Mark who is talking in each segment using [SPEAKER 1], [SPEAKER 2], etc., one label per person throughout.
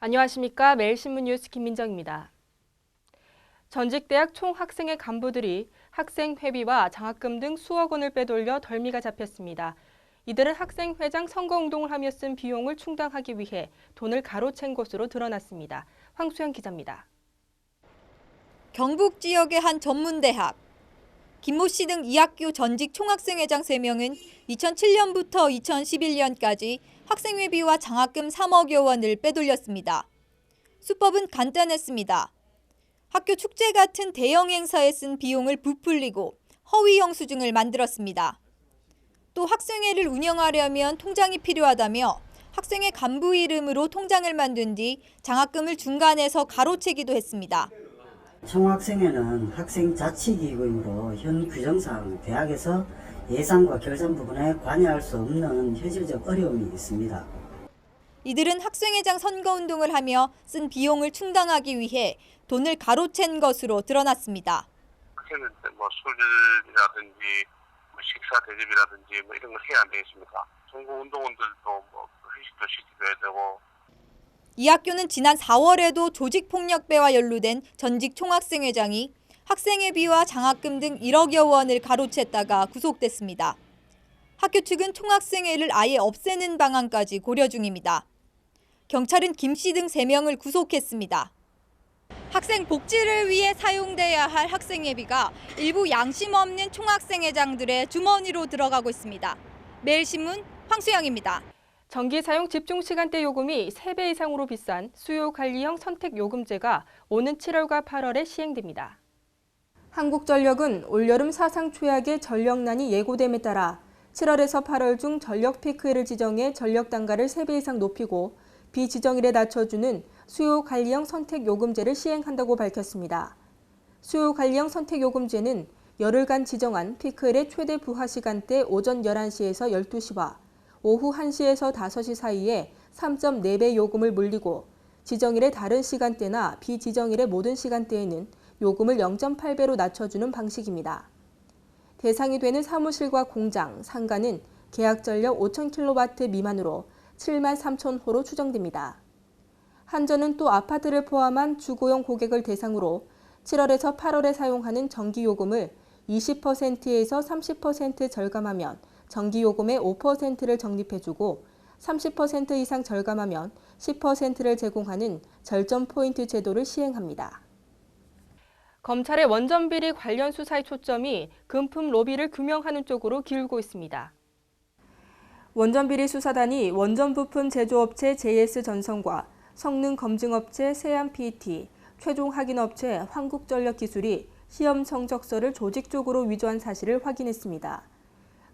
[SPEAKER 1] 안녕하십니까. 매일신문 뉴스 김민정입니다. 전직 대학 총 학생회 간부들이 학생 회비와 장학금 등 수억 원을 빼돌려 덜미가 잡혔습니다. 이들은 학생 회장 선거 운동을 하며 쓴 비용을 충당하기 위해 돈을 가로챈 것으로 드러났습니다. 황수영 기자입니다.
[SPEAKER 2] 경북 지역의 한 전문대학. 김모 씨등이 학교 전직 총학생회장 3명은 2007년부터 2011년까지 학생회비와 장학금 3억여 원을 빼돌렸습니다. 수법은 간단했습니다. 학교 축제 같은 대형 행사에 쓴 비용을 부풀리고 허위 영수증을 만들었습니다. 또 학생회를 운영하려면 통장이 필요하다며 학생회 간부 이름으로 통장을 만든 뒤 장학금을 중간에서 가로채기도 했습니다.
[SPEAKER 3] 총학생회는 학생 자치기구이므로 현 규정상 대학에서 예산과 결산 부분에 관여할 수 없는 현실적 어려움이 있습니다.
[SPEAKER 2] 이들은 학생회장 선거운동을 하며 쓴 비용을 충당하기 위해 돈을 가로챈 것으로 드러났습니다.
[SPEAKER 4] 학생들 뭐 술이라든지 뭐 식사 대접이라든지 뭐 이런 걸 해야 안 되겠습니까? 선거 운동원들도 뭐 회식도 시켜야 되고
[SPEAKER 2] 이 학교는 지난 4월에도 조직폭력배와 연루된 전직 총학생회장이 학생회비와 장학금 등 1억여 원을 가로챘다가 구속됐습니다. 학교 측은 총학생회를 아예 없애는 방안까지 고려 중입니다. 경찰은 김 씨 등 3명을 구속했습니다. 학생 복지를 위해 사용돼야 할 학생회비가 일부 양심 없는 총학생회장들의 주머니로 들어가고 있습니다. 매일신문 황수영입니다.
[SPEAKER 1] 전기 사용 집중 시간대 요금이 3배 이상으로 비싼 수요 관리형 선택 요금제가 오는 7월과 8월에 시행됩니다. 한국전력은 올여름 사상 최악의 전력난이 예고됨에 따라 7월에서 8월 중 전력 피크를 지정해 전력 단가를 3배 이상 높이고 비지정일에 낮춰주는 수요 관리형 선택 요금제를 시행한다고 밝혔습니다. 수요 관리형 선택 요금제는 열흘간 지정한 피크일의 최대 부하 시간대 오전 11시에서 12시와 오후 1시에서 5시 사이에 3.4배 요금을 물리고 지정일의 다른 시간대나 비지정일의 모든 시간대에는 요금을 0.8배로 낮춰주는 방식입니다. 대상이 되는 사무실과 공장, 상가는 계약 전력 5,000kW 미만으로 7만 3천 호로 추정됩니다. 한전은 또 아파트를 포함한 주거용 고객을 대상으로 7월에서 8월에 사용하는 전기요금을 20%에서 30% 절감하면 전기요금의 5%를 적립해주고 30% 이상 절감하면 10%를 제공하는 절점 포인트 제도를 시행합니다. 검찰의 원전 비리 관련 수사의 초점이 금품 로비를 규명하는 쪽으로 기울고 있습니다. 원전 비리 수사단이 원전 부품 제조업체 JS전선과 성능 검증업체 세안PT, 최종 확인업체 한국전력기술이 시험 성적서를 조직적으로 위조한 사실을 확인했습니다.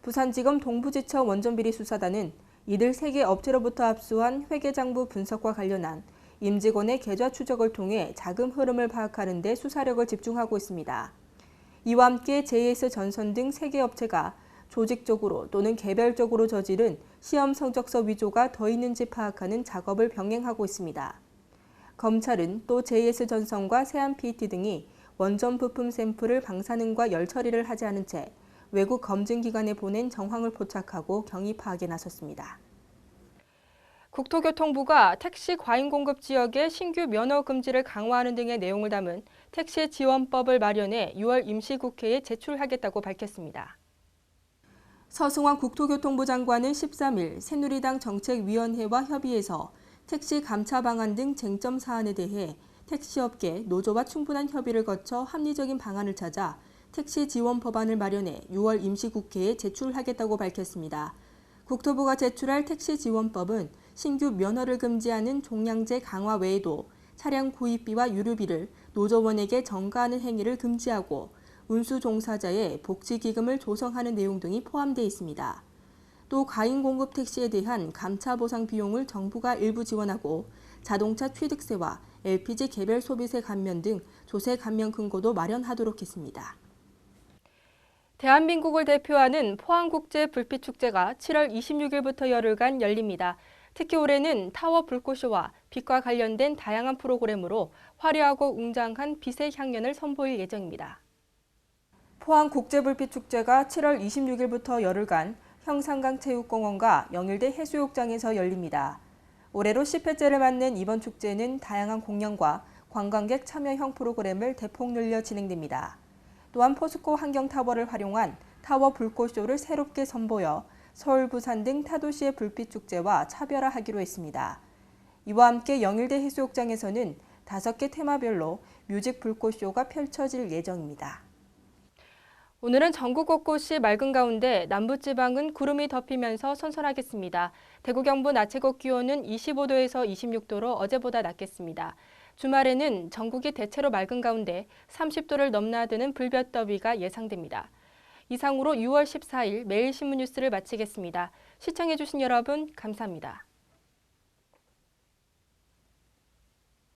[SPEAKER 1] 부산지검 동부지처 원전비리 수사단은 이들 3개 업체로부터 압수한 회계장부 분석과 관련한 임직원의 계좌 추적을 통해 자금 흐름을 파악하는 데 수사력을 집중하고 있습니다. 이와 함께 JS전선 등 3개 업체가 조직적으로 또는 개별적으로 저지른 시험 성적서 위조가 더 있는지 파악하는 작업을 병행하고 있습니다. 검찰은 또 JS전선과 세안PT 등이 원전 부품 샘플을 방사능과 열 처리를 하지 않은 채 외국 검증기관에 보낸 정황을 포착하고 경위 파악에 나섰습니다. 국토교통부가 택시 과잉 공급 지역의 신규 면허 금지를 강화하는 등의 내용을 담은 택시 지원법을 마련해 6월 임시국회에 제출하겠다고 밝혔습니다. 서승환 국토교통부 장관은 13일 새누리당 정책위원회와 협의해서 택시 감차 방안 등 쟁점 사안에 대해 택시업계 노조와 충분한 협의를 거쳐 합리적인 방안을 찾아 택시 지원 법안을 마련해 6월 임시국회에 제출하겠다고 밝혔습니다. 국토부가 제출할 택시 지원법은 신규 면허를 금지하는 종량제 강화 외에도 차량 구입비와 유류비를 노조원에게 전가하는 행위를 금지하고 운수 종사자의 복지기금을 조성하는 내용 등이 포함되어 있습니다. 또 과잉 공급 택시에 대한 감차 보상 비용을 정부가 일부 지원하고 자동차 취득세와 LPG 개별 소비세 감면 등 조세 감면 근거도 마련하도록 했습니다. 대한민국을 대표하는 포항국제 불빛축제가 7월 26일부터 열흘간 열립니다. 특히 올해는 타워 불꽃쇼와 빛과 관련된 다양한 프로그램으로 화려하고 웅장한 빛의 향연을 선보일 예정입니다. 포항국제불빛축제가 7월 26일부터 열흘간 형산강 체육공원과 영일대 해수욕장에서 열립니다. 올해로 10회째를 맞는 이번 축제는 다양한 공연과 관광객 참여형 프로그램을 대폭 늘려 진행됩니다. 또한 포스코 환경타워를 활용한 타워 불꽃쇼를 새롭게 선보여 서울, 부산 등 타도시의 불빛 축제와 차별화하기로 했습니다. 이와 함께 영일대 해수욕장에서는 다섯 개 테마별로 뮤직 불꽃쇼가 펼쳐질 예정입니다. 오늘은 전국 곳곳이 맑은 가운데 남부지방은 구름이 덮이면서 선선하겠습니다. 대구 경북 낮 최고 기온은 25도에서 26도로 어제보다 낮겠습니다. 주말에는 전국이 대체로 맑은 가운데 30도를 넘나드는 불볕더위가 예상됩니다. 이상으로 6월 14일 매일 신문 뉴스를 마치겠습니다. 시청해주신 여러분 감사합니다.